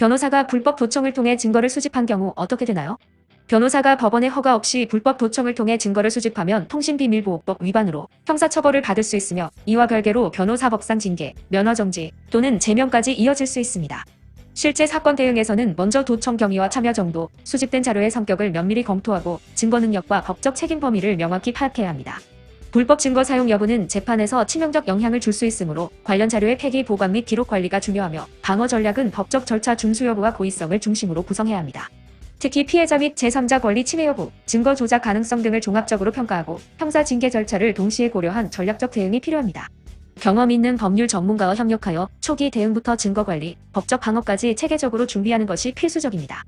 변호사가 불법 도청을 통해 증거를 수집한 경우 어떻게 되나요? 변호사가 법원의 허가 없이 불법 도청을 통해 증거를 수집하면 통신비밀보호법 위반으로 형사처벌을 받을 수 있으며 이와 별개로 변호사법상 징계, 면허정지 또는 제명까지 이어질 수 있습니다. 실제 사건 대응에서는 먼저 도청 경위와 참여 정도, 수집된 자료의 성격을 면밀히 검토하고 증거 능력과 법적 책임 범위를 명확히 파악해야 합니다. 불법 증거 사용 여부는 재판에서 치명적 영향을 줄 수 있으므로 관련 자료의 폐기 보관 및 기록 관리가 중요하며 방어 전략은 법적 절차 준수 여부와 고의성을 중심으로 구성해야 합니다. 특히 피해자 및 제3자 권리 침해 여부, 증거 조작 가능성 등을 종합적으로 평가하고 형사 징계 절차를 동시에 고려한 전략적 대응이 필요합니다. 경험 있는 법률 전문가와 협력하여 초기 대응부터 증거 관리, 법적 방어까지 체계적으로 준비하는 것이 필수적입니다.